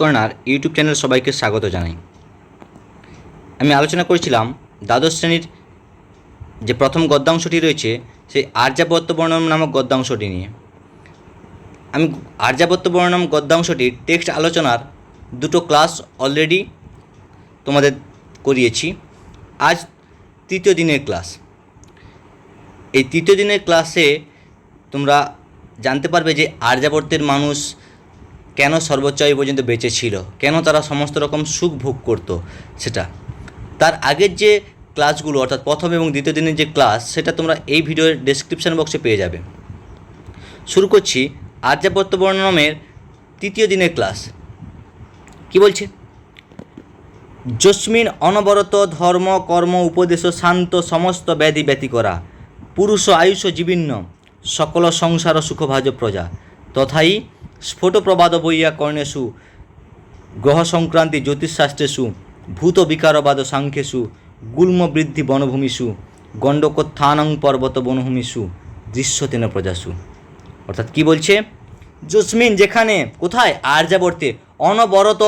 Corner YouTube channel সবাইকে স্বাগত জানাই। আমি আলোচনা করেছিলাম দ্বাদশ শ্রেণির যে প্রথম গদ্যাংশটি রয়েছে, সেই আর্যাবর্ত বর্ণম নামক গদ্যাংশটি নিয়ে। আমি আর্যাবর্ত বর্ণম গদ্যাংশটির টেক্সট আলোচনার দুটো ক্লাস অলরেডি তোমাদের করিয়েছি। আজ তৃতীয় দিনের ক্লাস এই তৃতীয় দিনের ক্লাসে তোমরা জানতে পারবে যে আর্যাবর্তের মানুষ কেন সর্বোচ্চ আয়ু পর্যন্ত বেঁচে ছিল? কেন তারা সমস্ত রকম সুখ ভোগ করত? সেটা। তার আগের যে ক্লাসগুলো, অর্থাৎ প্রথম এবং দ্বিতীয় দিনের যে ক্লাস, সেটা তোমরা এই ভিডিওর ডেসক্রিপশন বক্সে পেয়ে যাবে। শুরু করছি আর্যাবর্ত বর্ণমের তৃতীয় দিনের ক্লাস। কি বলছে? যস্মিন অনবরত ধর্ম, কর্ম, উপদেশ, শান্ত, সমস্ত ব্যাধি ব্যতি করা। পুরুষ আয়ুষ জীবিন্ন। সকল সংসার সুখভাজ প্রজা। তথাই স্ফোট প্রবাদ বইয়া কর্ণেষু গ্রহ সংক্রান্তি জ্যোতিষশাস্ত্রেষু ভূত বিকারবাদ সাংখ্যেষু গুল্ম বৃদ্ধি বনভূমিষু, গণ্ডকোত্থানং পর্বত বনভূমিষু, দৃশ্যতেন প্রজাসু। অর্থাৎ কি বলছে? জসমিন, যেখানে, কোথায়? আর্যাবর্তে, অনবরত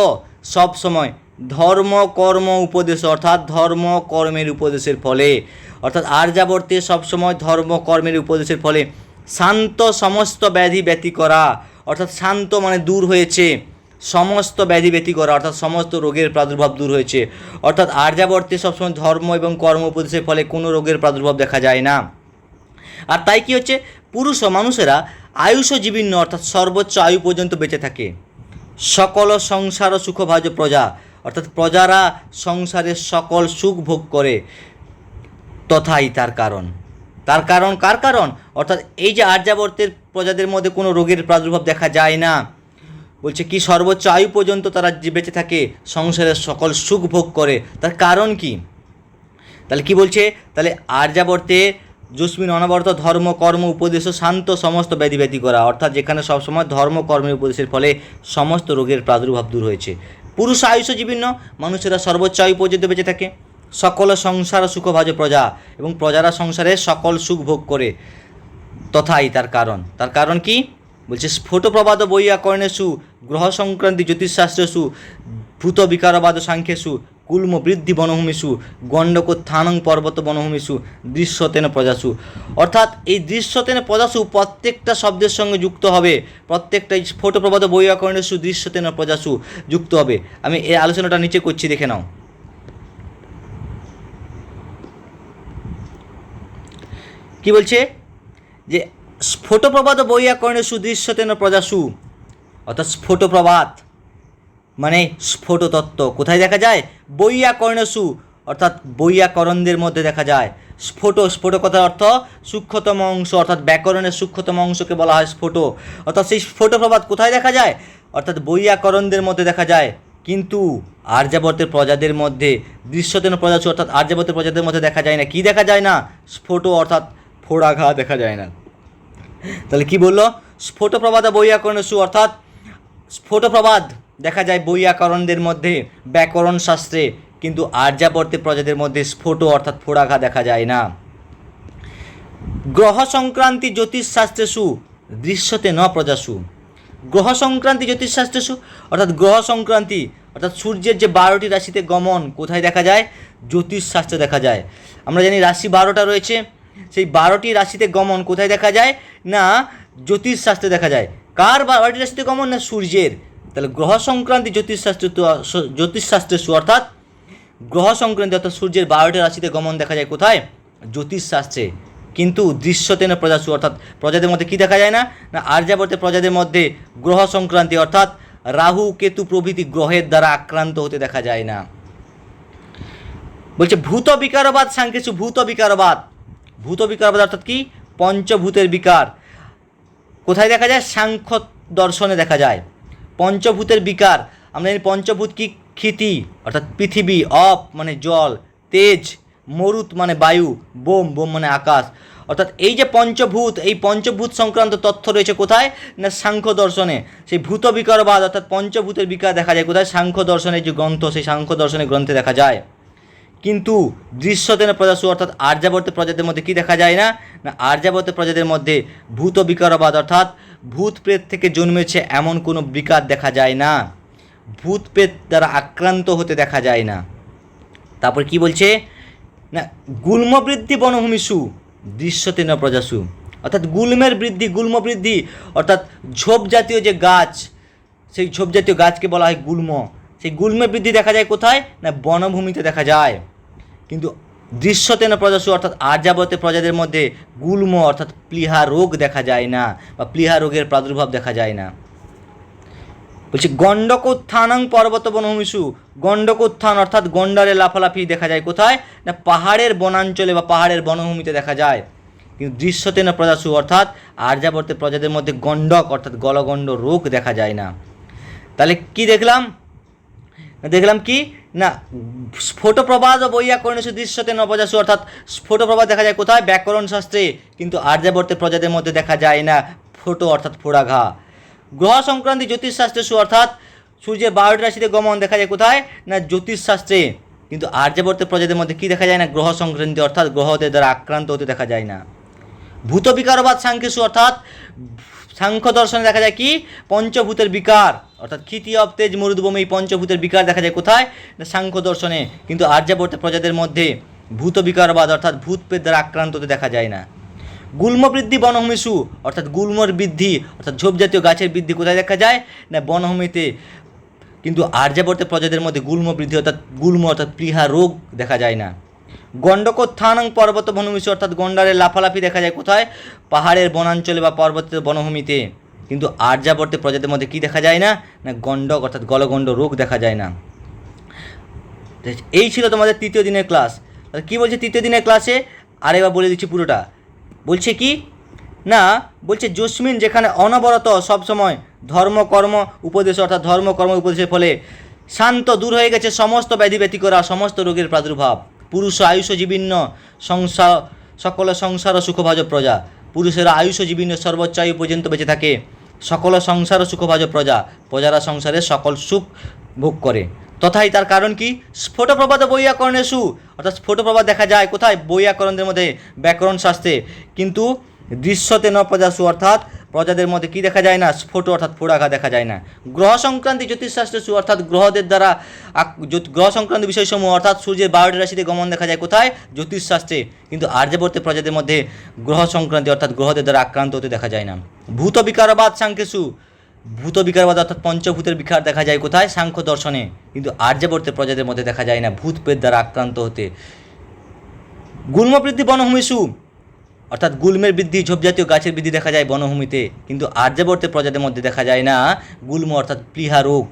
সব সময় ধর্ম, কর্ম, উপদেশ, অর্থাৎ ধর্ম, কর্মের উপদেশের ফলে। অর্থাৎ আর্যাবর্তে সবসময় ধর্ম, কর্মের উপদেশের ফলে। শান্ত সমস্ত ব্যাধি ব্যতি করা। অর্থাৎ শান্ত মানে দূর হয়েছে। সমস্ত ব্যাধি ব্যতি করা, অর্থাৎ সমস্ত রোগের প্রাদুর্ভাব দূর হয়েছে। অর্থাৎ আর্যাবর্তে সবসময় ধর্ম এবং কর্ম উপদেশের ফলে কোনো রোগের প্রাদুর্ভাব দেখা যায় না। আর তাই কি হচ্ছে? পুরুষ ও মানুষেরা আয়ুষ জীবিন্ন, অর্থাৎ সর্বোচ্চ আয়ু পর্যন্ত বেঁচে থাকে। সকল সংসার ও সুখভাজ প্রজা, অর্থাৎ প্রজারা সংসারের সকল সুখ ভোগ করে। তথাই তার কারণ। তার কারণ কার কারণ? অর্থাৎ এই যে আর্যাবর্তের প্রজাদের মধ্যে কোনো রোগের প্রাদুর্ভাব দেখা যায় না। বলছে কি, সর্বোচ্চ আয়ু পর্যন্ত তারা যে বেঁচে থাকে, সংসারের সকল সুখ ভোগ করে, তার কারণ কি? তাহলে কি বলছে? তাহলে আর্যাবর্তে জস্মিন অনবরত ধর্ম, কর্ম, উপদেশ শান্ত সমস্ত ব্যাধি ব্যাধি করা, অর্থাৎ যেখানে সবসময় ধর্ম, কর্মের উপদেশের ফলে সমস্ত রোগের প্রাদুর্ভাব দূর হয়েছে। পুরুষ আয়ুষ জীবিন্ন মানুষেরা সর্বোচ্চ আয়ু পর্যন্ত বেঁচে থাকে। সকল সংসার সুখভাজ প্রজা এবং প্রজারা সংসারে সকল সুখ ভোগ করে। তথাই তার কারণ। তার কারণ কি? বলছে, স্ফোটপ্রবাদ বইয়া কর্ণেশু গ্রহ সংক্রান্তি জ্যোতিষশাস্ত্রেষু ভূত বিকারবাদ সাংখ্যেষু কুল্ম বৃদ্ধি বনভূমিষু, গণ্ডকোত্থানং পর্বত বনভূমিষু, দৃশ্যতেন প্রজাসু। অর্থাৎ এই দৃশ্যতেন প্রজাসু প্রত্যেকটা শব্দের সঙ্গে যুক্ত হবে। প্রত্যেকটা স্ফোটপ্রবাদ বইয়া কর্ণেশু দৃশ্যতেন প্রজাসু যুক্ত হবে। আমি এই আলোচনাটা নিচে করছি, দেখে নাও। কি বলছে? যে স্ফোটপ্রবাদ বইয়া কর্ণে সুদৃশ্যতেন প্রজাসু। অর্থাৎ স্ফোটপ্রবাদ। মানে স্ফোট তত্ত্ব কোথায় দেখা যায়? বইয়া কর্ণসু অর্থাৎ বৈয়াকরণদের মধ্যে দেখা যায়। স্ফোট স্ফোট কথার অর্থ সূক্ষ্মতম অংশ। অর্থাৎ ব্যাকরণের সূক্ষ্মতম অংশকে বলা হয় স্ফোট। অর্থাৎ সেই স্ফোটপ্রবাদ কোথায় দেখা যায়? অর্থাৎ বৈয়াকরণদের মধ্যে দেখা যায়। কিন্তু আর্যাবর্তের প্রজাদের মধ্যে দৃশ্যতেন প্রজাসু। অর্থাৎ আর্যাবর্তের প্রজাদের মধ্যে দেখা যায় না। কি দেখা যায় না? স্ফোট, অর্থাৎ ফোড়াঘা দেখা যায় না। তাহলে কি বলল? স্ফোটপ্রবাদ বৈয়াকরণসু অর্থাৎ স্ফোটপ্রবাদ দেখা যায় বৈয়াকরণদের মধ্যে, ব্যাকরণ শাস্ত্রে, কিন্তু আর্যাবর্তী প্রজাদের মধ্যে স্ফোট, অর্থাৎ ফোড়াঘা দেখা যায় না। গ্রহ সংক্রান্তি জ্যোতিষশাস্ত্রেষু দৃশ্যতে ন প্রজাসু গ্রহ সংক্রান্তি জ্যোতিষশাস্ত্রেষু অর্থাৎ গ্রহ সংক্রান্তি অর্থাৎ সূর্যের যে বারোটি রাশিতে গমন, কোথায় দেখা যায়? জ্যোতিষশাস্ত্রে দেখা যায়। আমরা জানি রাশি বারোটা রয়েছে। সেই বারোটি রাশিতে গমন কোথায় দেখা যায়? না, জ্যোতিষশাস্ত্রে দেখা যায়। কার বারোটি রাশিতে গমন? না, সূর্যের। তাহলে গ্রহ সংক্রান্তি জ্যোতিষশাস্ত্র তো, জ্যোতিষশাস্ত্রের সু অর্থাৎ গ্রহ সংক্রান্তি অর্থাৎ সূর্যের বারোটি রাশিতে গমন দেখা যায় কোথায়? জ্যোতিষশাস্ত্রে। কিন্তু দৃশ্যতেন প্রজাসু অর্থাৎ প্রজাদের মধ্যে কী দেখা যায় না? না আর্যাবর্তের প্রজাদের মধ্যে গ্রহ সংক্রান্তি অর্থাৎ রাহু, কেতু প্রভৃতি গ্রহের দ্বারা আক্রান্ত হতে দেখা যায় না। বলছে ভূত বিকারবাদ সাংকেশু ভূত বিকারবাদ ভূত বিকারবাদ অর্থাৎ কি? পঞ্চভূতের বিকার। কোথায় দেখা যায়? সাংখ্য দর্শনে দেখা যায়। পঞ্চভূতের বিকার। আমরা জানি পঞ্চভূত কি? ক্ষিতি, অর্থাৎ পৃথিবী, অপ মানে জল, তেজ, মরুত মানে বায়ু, বোম বোম মানে আকাশ। অর্থাৎ এই যে পঞ্চভূত, এই পঞ্চভূত সংক্রান্ত তথ্য রয়েছে কোথায়? না, সাংখ্য দর্শনে। সেই ভূত বিকারবাদ অর্থাৎ পঞ্চভূতের বিকার দেখা যায় কোথায়? সাংখ্য দর্শনের যে গ্রন্থ, সেই সাংখ্য দর্শনের গ্রন্থে দেখা যায়। কিন্তু দৃশ্যতেন প্রজাসু, অর্থাৎ আর্যাবর্ত প্রজাদের মধ্যে কি দেখা যায় না? না আর্যাবর্তের প্রজাদের মধ্যে ভূত বিকারবাদ, অর্থাৎ ভূত প্রেত থেকে জন্মেছে এমন কোনো বিকার দেখা যায় না। ভূত পেত দ্বারা আক্রান্ত হতে দেখা যায় না। তারপর কি বলছে? না, গুল্ম বৃদ্ধি বনভূমিসু দৃশ্যতে ন প্রজাসু। অর্থাৎ গুল্মের বৃদ্ধি, গুল্ম বৃদ্ধি, অর্থাৎ ঝোপ জাতীয় যে গাছ, সেই ঝোপ জাতীয় গাছকে বলা হয় গুল্ম। সেই গুল্মের বৃদ্ধি দেখা যায় কোথায়? না, বনভূমিতে দেখা যায়। কিন্তু দৃশ্যতে না প্রজাসু, অর্থাৎ আর্যাবতে প্রজাদের মধ্যে গুল্ম, অর্থাৎ প্লিহা রোগ দেখা যায় না বা প্লিহা রোগের প্রাদুর্ভাব দেখা যায় না। বলছি, গণ্ডকোত্থানং পর্বত বনভূমিষু গণ্ডকোত্থান, অর্থাৎ গন্ডারে লাফালাফি দেখা যায় কোথায়? না, পাহাড়ের বনাঞ্চলে বা পাহাড়ের বনভূমিতে দেখা যায়। কিন্তু দৃশ্যতে না প্রজাসু, অর্থাৎ আর্যাবর্তে প্রজাদের মধ্যে গণ্ডক, অর্থাৎ গলগণ্ড রোগ দেখা যায় না। তাহলে কি দেখলাম? দেখলাম কি? না স্ফোটপ্রবাদ ও বইয়া কর্ণেশু দৃশ্যতে নবজাসু, অর্থাৎ স্ফোটপ্রবাদ দেখা যায় কোথায়? ব্যাকরণ শাস্ত্রে। কিন্তু আর্যাবর্তে প্রজাদের মধ্যে দেখা যায় না ফোটো অর্থাৎ ফোড়াঘা গ্রহ সংক্রান্তি জ্যোতিষশাস্ত্রে অর্থাৎ সূর্যের বারোটি রাশিতে গমন দেখা যায় কোথায়? না, জ্যোতিষশাস্ত্রে। কিন্তু আর্যাবর্তে প্রজাদের মধ্যে কি দেখা যায় না? গ্রহ সংক্রান্তি, অর্থাৎ গ্রহদের দ্বারা আক্রান্ত হতে দেখা যায় না। ভূত বিকারবাদ সাংখ্যসু অর্থাৎ সাংখ্য দর্শনে দেখা যায় কি? পঞ্চভূতের বিকার। অর্থাৎ ক্ষিতি অব তেজ মরুদ্ভূম এই পঞ্চভূতের বিকার দেখা যায় কোথায়? না সাংখ্য দর্শনে। কিন্তু আর্যাবর্তে প্রজাদের মধ্যে ভূত বিকারবাদ অর্থাৎ ভূত পেট দ্বারা আক্রান্ত হতে দেখা যায় না। গুল্ম বৃদ্ধি বনভূমিসু অর্থাৎ গুল্মর বৃদ্ধি, অর্থাৎ ঝোপ জাতীয় গাছের বৃদ্ধি কোথায় দেখা যায়? না বনভূমিতে। কিন্তু আর্যাবর্তে প্রজাদের মধ্যে গুল্ম বৃদ্ধি, অর্থাৎ গুল্ম, অর্থাৎ প্লিহা রোগ দেখা যায় না। গণ্ডকোত্থানং পর্বত বনভূমিসু অর্থাৎ গন্ডারের লাফালাফি দেখা যায় কোথায়? পাহাড়ের বনাঞ্চলে বা পর্বতের বনভূমিতে। কিন্তু আর্যাবর্তে প্রজাতির মধ্যে কি দেখা যায় না? না গণ্ডক, অর্থাৎ গলগণ্ড রোগ দেখা যায় না। এই ছিল তোমাদের তৃতীয় দিনের ক্লাস। কি বলছে তৃতীয় দিনের ক্লাসে? আরেকবার বলে দিচ্ছি পুরোটা। বলছে কি? না, বলছে জসমিন যেখানে অনবরত সবসময় ধর্ম কর্ম উপদেশ, অর্থাৎ ধর্ম কর্ম উপদেশের ফলে শান্ত, দূর হয়ে গেছে, সমস্ত ব্যাধি ব্যতিকরা সমস্ত রোগের প্রাদুর্ভাব। পুরুষ আয়ুষ জীবিন্ন সংসার, সকল সংসার ও সুখভাজ প্রজা। পুরুষেরা আয়ুষ জীবিন্ন সর্বোচ্চ আয়ু পর্যন্ত বেঁচে থাকে। সকল সংসার সুখভাজ প্রজা, প্রজারা সংসারে সকল সুখ ভোগ করে। তথাই তার কারণ কি? স্ফোটপ্রবাদ বৈয়াকরণেশু অর্থাৎ স্ফোটপ্রবাদ দেখা যায় কোথায়? বৈয়াকরণদের মধ্যে ব্যাকরণ শাস্ত্রে। কিন্তু দৃশ্যতে ন প্রজাসু অর্থাৎ প্রজাদের মধ্যে কি দেখা যায় না? স্ফোট অর্থাৎ ফোড়াঘা দেখা যায় না। গ্রহ সংক্রান্তি জ্যোতিষশাস্ত্র অর্থাৎ গ্রহদের দ্বারা গ্রহ সংক্রান্ত বিষয়সমূহ, অর্থাৎ সূর্যের বারোটি রাশিতে গমন দেখা যায় কোথায়? জ্যোতিষশাস্ত্রে। কিন্তু আর্যবর্তী প্রজাদের মধ্যে গ্রহ সংক্রান্তি অর্থাৎ গ্রহদের দ্বারা আক্রান্ত হতে দেখা যায় না। ভূত বিকারবাদ সাংকেশু ভূত বিকারবাদ, অর্থাৎ পঞ্চভূতের বিকার দেখা যায় কোথায়? সাংখ্য দর্শনে। কিন্তু আর্যবর্তের প্রজাদের মধ্যে দেখা যায় না ভূত পেট দ্বারা আক্রান্ত হতে। গুল্মবৃদ্ধি বনভূমিসু। অর্থাৎ গুল্মের বৃদ্ধি ঝোপজাতীয় গাছের বৃদ্ধি দেখা যায় বনভূমিতে, কিন্তু আর্যাবর্তের প্রজাতির মধ্যে দেখা যায় না। গুল্ম অর্থাৎ প্লিহা রোগ।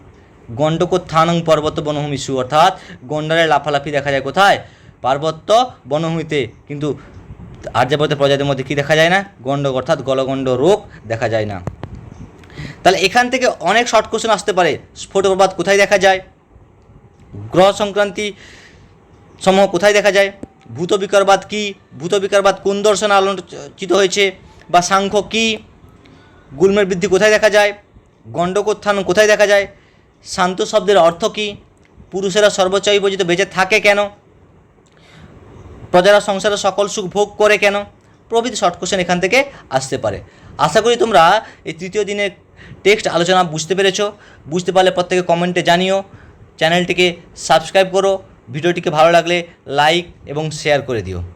গণ্ডকোত্থানং পর্বত বনভূমিসু অর্থাৎ গন্ডারের লাফালাফি দেখা যায় কোথায়? পার্বত্য বনভূমিতে, কিন্তু আর্যাবর্তের প্রজাতির মধ্যে কি দেখা যায় না? গণ্ডক অর্থাৎ গলগণ্ড রোগ দেখা যায় না। তাহলে এখান থেকে অনেক শর্ট কোশ্চেন আসতে পারে। স্ফোটপ্রবাদ কোথায় দেখা যায়? গ্রহ সংক্রান্তি সমূহ কোথায় দেখা যায়? ভূত বিকারবাদ কি? ভূত বিকারবাদ কোন দর্শনে আলোচিত হয়েছে? বা সাংখ্য কি? গুল্মের বৃদ্ধি কোথায় দেখা যায়? গণ্ডকোত্থান কোথায় দেখা যায়? শান্ত শব্দের অর্থ কী? পুরুষেরা সর্বোচ্চ পর্যন্ত বেঁচে থাকে কেন? প্রজারা সংসারে সকল সুখ ভোগ করে কেন? প্রভৃতি শর্ট কোশ্চেন এখান থেকে আসতে পারে। আশা করি তোমরা এই তৃতীয় দিনের টেক্সট আলোচনা বুঝতে পেরেছ। বুঝতে পারলে প্রত্যেকে কমেন্টে জানিও। চ্যানেলটিকে সাবস্ক্রাইব করো। ভিডিওটিকে ভালো লাগলে লাইক এবং শেয়ার করে দিও।